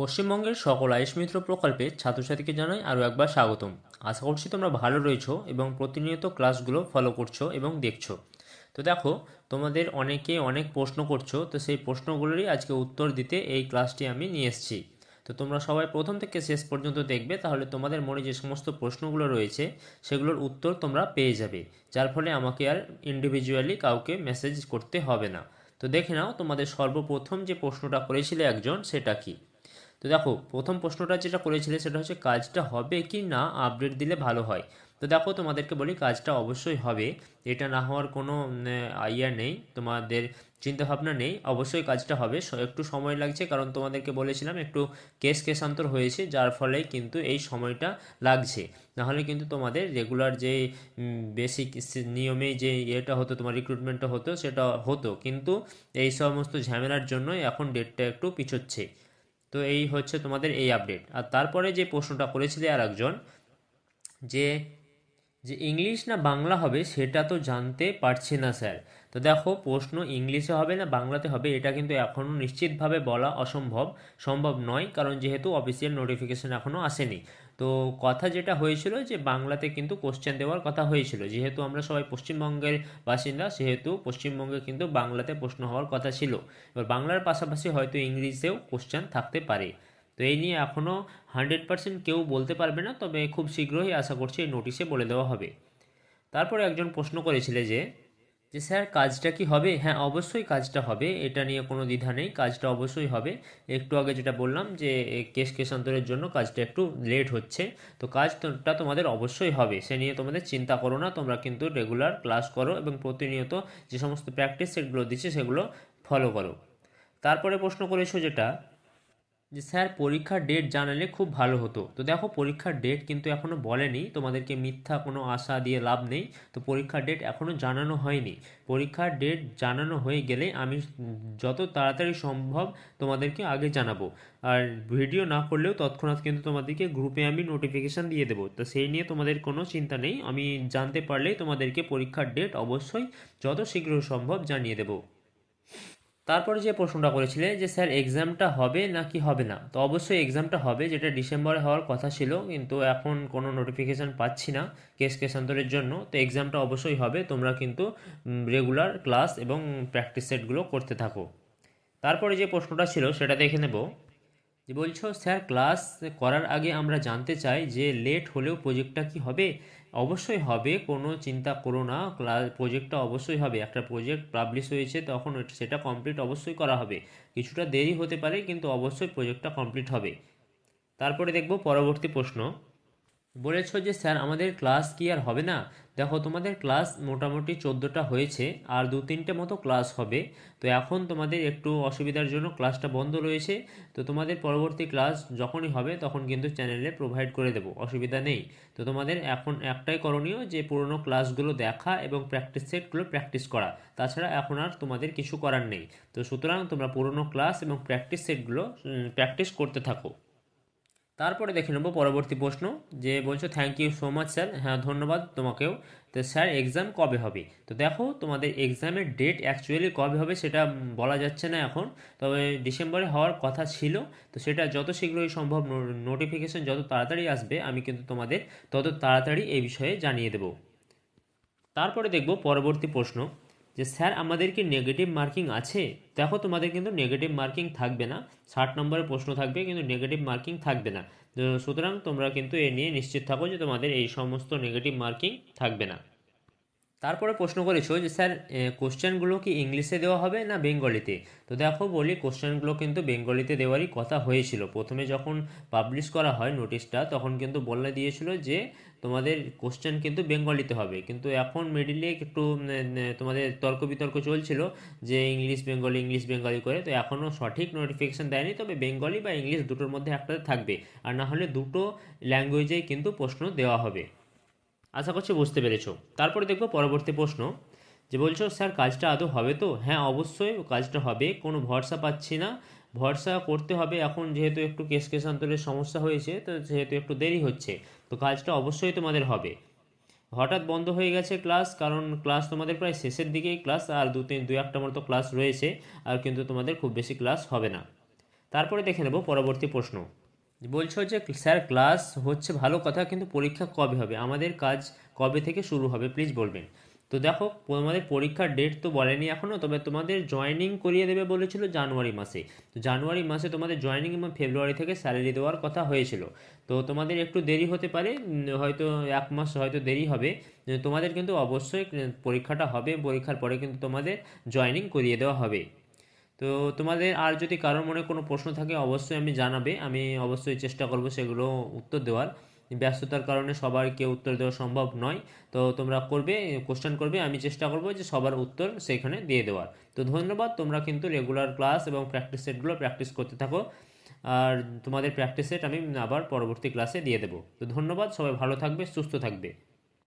পশ্চিমবঙ্গের সকল আয়ুষ মিত্র প্রকল্পে ছাত্রছাত্রীকে জানাই আরও একবার স্বাগতম। আশা করছি তোমরা ভালো রয়েছো এবং প্রতিনিয়ত ক্লাসগুলো ফলো করছ এবং দেখছ। তো দেখো, তোমাদের অনেকে অনেক প্রশ্ন করছ, তো সেই প্রশ্নগুলোরই আজকে উত্তর দিতে এই ক্লাসটি আমি নিয়ে এসেছি। তো তোমরা সবাই প্রথম থেকে শেষ পর্যন্ত দেখবে, তাহলে তোমাদের মনে যে সমস্ত প্রশ্নগুলো রয়েছে, সেগুলোর উত্তর তোমরা পেয়ে যাবে। যার ফলে আমাকে আর ইন্ডিভিজুয়ালি কাউকে মেসেজ করতে হবে না। তো দেখে নাও, তোমাদের সর্বপ্রথম যে প্রশ্নটা করেছিলে একজন, সেটা কি? তো দেখো, প্রথম প্রশ্নটা যেটা করেছিলে সেটা হচ্ছে, কাজটা হবে কি না আপডেট দিলে ভালো হয়? তো দেখো, তোমাদেরকে বলি, কাজটা অবশ্যই হবে। এটা না হওয়ার কোনো আইয়া নেই, তোমাদের চিন্তাভাবনা নেই। অবশ্যই কাজটা হবে। একটু সময় লাগছে, কারণ তোমাদেরকে বলেছিলাম, একটু কেস কেসান্তর হয়েছে, যার ফলে কিন্তু এই সময়টা লাগছে। নাহলে কিন্তু তোমাদের রেগুলার যে বেসিক নিয়মে যে ইয়েটা হতো, তোমার রিক্রুটমেন্টটা হতো, সেটা হতো। কিন্তু এই সমস্ত ঝামেলার জন্যই এখন ডেটটা একটু পিছোচ্ছে। তো এই হচ্ছে তোমাদের এই আপডেট আর তারপরে যে প্রশ্নটা করেছিলে আর একজন যে যে ইংলিশ না বাংলা হবে সেটা তো জানতে পারছি না, স্যার। তো দেখো, প্রশ্ন ইংলিশে হবে না বাংলাতে হবে, এটা কিন্তু এখনও নিশ্চিতভাবে বলা অসম্ভব, সম্ভব নয়, কারণ যেহেতু অফিসিয়াল নোটিফিকেশান এখনও আসেনি। তো কথা যেটা হয়েছিল যে বাংলাতে কিন্তু কোশ্চেন দেওয়ার কথা হয়েছিল, যেহেতু আমরা সবাই পশ্চিমবঙ্গের বাসিন্দা, সেহেতু পশ্চিমবঙ্গে কিন্তু বাংলাতে প্রশ্ন হওয়ার কথা ছিল। এবার বাংলার পাশাপাশি হয়তো ইংলিশেও কোশ্চেন থাকতে পারে। তো এই নিয়ে এখনও হান্ড্রেড পার্সেন্ট কেউ বলতে পারবে না, তবে খুব শীঘ্রই আশা করছি এই নোটিশে বলে দেওয়া হবে। তারপরে একজন প্রশ্ন করেছিলে যে যে স্যার, কাজটা কি হবে? হ্যাঁ অবশ্যই কাজটা হবে, এটা নিয়ে কোনো দ্বিধা নেই, কাজটা অবশ্যই হবে। একটু আগে যেটা বললাম যে কেস কেসান্তরের জন্য কাজটা একটু লেট হচ্ছে, তো কাজটা তোমাদের অবশ্যই হবে, সে নিয়ে তোমাদের চিন্তা করো না, তোমরা কিন্তু রেগুলার ক্লাস করো এবং প্রতিনিয়ত যে সমস্ত প্র্যাকটিস সেটগুলো দিচ্ছে সেগুলো ফলো করো। তারপরে প্রশ্ন করেছ যেটা যে স্যার পরীক্ষার ডেট জানালে খুব ভালো হতো। তো দেখো পরীক্ষার ডেট কিন্তু এখনও বলেনি, তোমাদেরকে মিথ্যা কোনো আশা দিয়ে লাভ নেই। তো পরীক্ষার ডেট এখনও জানানো হয়নি। পরীক্ষার ডেট জানানো হয়ে গেলে আমি যত তাড়াতাড়ি সম্ভব তোমাদেরকে আগে জানাব। আর ভিডিও না করলেও তৎক্ষণাৎ কিন্তু তোমাদেরকে গ্রুপে আমি নোটিফিকেশান দিয়ে দেবো। তো সেই নিয়ে তোমাদের কোনো চিন্তা নেই, আমি জানতে পারলেই তোমাদেরকে পরীক্ষার ডেট অবশ্যই যত শীঘ্র সম্ভব জানিয়ে দেবো। তারপরে যে প্রশ্নটা করেছিলে যে, স্যার এক্সামটা হবে না কি হবে না? তো অবশ্যই এক্সামটা হবে, যেটা ডিসেম্বরে হওয়ার কথা ছিল, কিন্তু এখন কোনো নোটিফিকেশান পাচ্ছি না কেস কেসান্তরের জন্য। তো এক্সামটা অবশ্যই হবে, তোমরা কিন্তু রেগুলার ক্লাস এবং প্র্যাকটিস সেটগুলো করতে থাকো। তারপরে যে প্রশ্নটা ছিল, সেটা দেখে নেব। যে বলছো, স্যার, ক্লাস করার আগে আমরা জানতে চাই যে লেট হলেও প্রজেক্টটা কি হবে? অবশ্যই হবে, কোনো চিন্তা করো না ক্লাস প্রজেক্টটা অবশ্যই হবে। একটা প্রজেক্ট পাবলিশ হয়েছে, তখন সেটা কমপ্লিট অবশ্যই করা হবে। কিছুটা দেরি হতে পারে, কিন্তু অবশ্যই প্রজেক্টটা কমপ্লিট হবে। তারপরে দেখব পরবর্তী প্রশ্ন। বলেছ যে, স্যার, আমাদের ক্লাস কি আর হবে না? দেখো, তোমাদের ক্লাস মোটামুটি চোদ্দোটা হয়েছে আর দু তিনটে মতো ক্লাস হবে। তো এখন তোমাদের একটু অসুবিধার জন্য ক্লাসটা বন্ধ রয়েছে। তো তোমাদের পরবর্তী ক্লাস যখনই হবে, তখন কিন্তু চ্যানেলে প্রোভাইড করে দেবো, অসুবিধা নেই। তো তোমাদের এখন একটাই করণীয় যে, পুরনো ক্লাসগুলো দেখা এবং প্র্যাকটিস সেটগুলো প্র্যাকটিস করা। তাছাড়া এখন আর তোমাদের কিছু করার নেই। তো সুতরাং তোমরা পুরনো ক্লাস এবং প্র্যাকটিস সেটগুলো প্র্যাকটিস করতে থাকো। তারপরে দেখে নেব পরবর্তী প্রশ্ন, যে বলছো thank you so much sir হ্যাঁ ধন্যবাদ তোমাকেও। তো স্যার এক্সাম কবে হবে? তো দেখো, তোমাদের এক্সামের ডেট অ্যাকচুয়ালি কবে হবে সেটা বলা যাচ্ছে না এখন, তবে ডিসেম্বরে হওয়ার কথা ছিল। তো সেটা যত শীঘ্রই সম্ভব নোটিফিকেশন যত তাড়াতাড়ি আসবে, আমি কিন্তু তোমাদের তত তাড়াতাড়ি এই বিষয়ে জানিয়ে দেব। তারপরে দেখব পরবর্তী প্রশ্ন। যে, স্যার, আমাদের কি নেগেটিভ মার্কিং আছে? দেখো, তোমাদের কিন্তু নেগেটিভ মার্কিং থাকবে না। ষাট নম্বরের প্রশ্ন থাকবে, কিন্তু নেগেটিভ মার্কিং থাকবে না। সুতরাং তোমরা কিন্তু এ নিয়ে নিশ্চিত থাকো যে, তোমাদের এই সমস্ত নেগেটিভ মার্কিং থাকবে না। তারপরে প্রশ্ন করেছ যে, স্যার কোশ্চেনগুলো কি ইংলিশে দেওয়া হবে না বেঙ্গলিতে? তো দেখো, বলি, কোশ্চেনগুলো কিন্তু বেঙ্গলিতে দেওয়ারই কথা হয়েছিল। প্রথমে যখন পাবলিশ করা হয় নোটিশটা, তখন কিন্তু বলে দিয়েছিল যে, তোমাদের কোশ্চেন কিন্তু বেঙ্গলিতে হবে। কিন্তু এখন মিডিলে একটু তোমাদের তর্ক বিতর্ক চলছিল যে, ইংলিশ বেঙ্গলি ইংলিশ বেঙ্গলি করে। তো এখনও সঠিক নোটিফিকেশান দেয়নি। তবে বেঙ্গলি বা ইংলিশ দুটোর মধ্যে একটাতে থাকবে। আর না হলে দুটো ল্যাঙ্গুয়েজেই কিন্তু প্রশ্ন দেওয়া হবে। আশা করছি বুঝতে পেরেছ। তারপরে দেখব পরবর্তী প্রশ্ন, যে বলছো, স্যার, কাজটা আদৌ হবে তো? হ্যাঁ অবশ্যই কাজটা হবে, কোনো ভরসা পাচ্ছি না। ভরসা করতে হবে এখন যেহেতু একটু কেস কেসান্তরের সমস্যা হয়েছে, তো যেহেতু একটু দেরি হচ্ছে। তো কাজটা অবশ্যই তোমাদের হবে। হঠাৎ বন্ধ হয়ে গেছে ক্লাস, কারণ ক্লাস তোমাদের প্রায় শেষের দিকেই ক্লাস, আর দু তিন দু একটা মতো ক্লাস রয়েছে, আর কিন্তু তোমাদের খুব বেশি ক্লাস হবে না। তারপরে দেখে নেব পরবর্তী প্রশ্ন। বলছো যে স্যার ক্লাস হচ্ছে ভালো কথা, কিন্তু পরীক্ষা কবে হবে? আমাদের কাজ কবে থেকে শুরু হবে? প্লিজ বলবেন। তো দেখো, তোমাদের পরীক্ষার ডেট তো বলেনি এখনও তবে তোমাদের জয়েনিং করিয়ে দেবে বলেছিল জানুয়ারি মাসে। তো জানুয়ারি মাসে তোমাদের জয়েনিং এবং ফেব্রুয়ারি থেকে স্যালারি দেওয়ার কথা হয়েছিল। তো তোমাদের একটু দেরি হতে পারে হয়তো এক মাস হয়তো দেরি হবে। তোমাদের কিন্তু অবশ্যই পরীক্ষাটা হবে, পরীক্ষার পরে কিন্তু তোমাদের জয়েনিং করিয়ে দেওয়া হবে। তো তোমাদের আর যদি কারোর মনে কোনো প্রশ্ন থাকে, অবশ্যই আমি জানাবে। আমি অবশ্যই চেষ্টা করব সেগুলো উত্তর দেওয়ার। ব্যস্ততার কারণে সবারকে উত্তর দেওয়া সম্ভব নয়। তো তোমরা করবে কোশ্চেন করবে, আমি চেষ্টা করব যে সবার উত্তর সেখানে দিয়ে দেওয়ার। তো ধন্যবাদ, তোমরা কিন্তু রেগুলার ক্লাস এবং প্র্যাকটিস সেটগুলো প্র্যাকটিস করতে থাকো। আর তোমাদের প্র্যাকটিস সেট আমি আবার পরবর্তী ক্লাসে দিয়ে দেবো। তো ধন্যবাদ, সবাই ভালো থাকবে, সুস্থ থাকবে।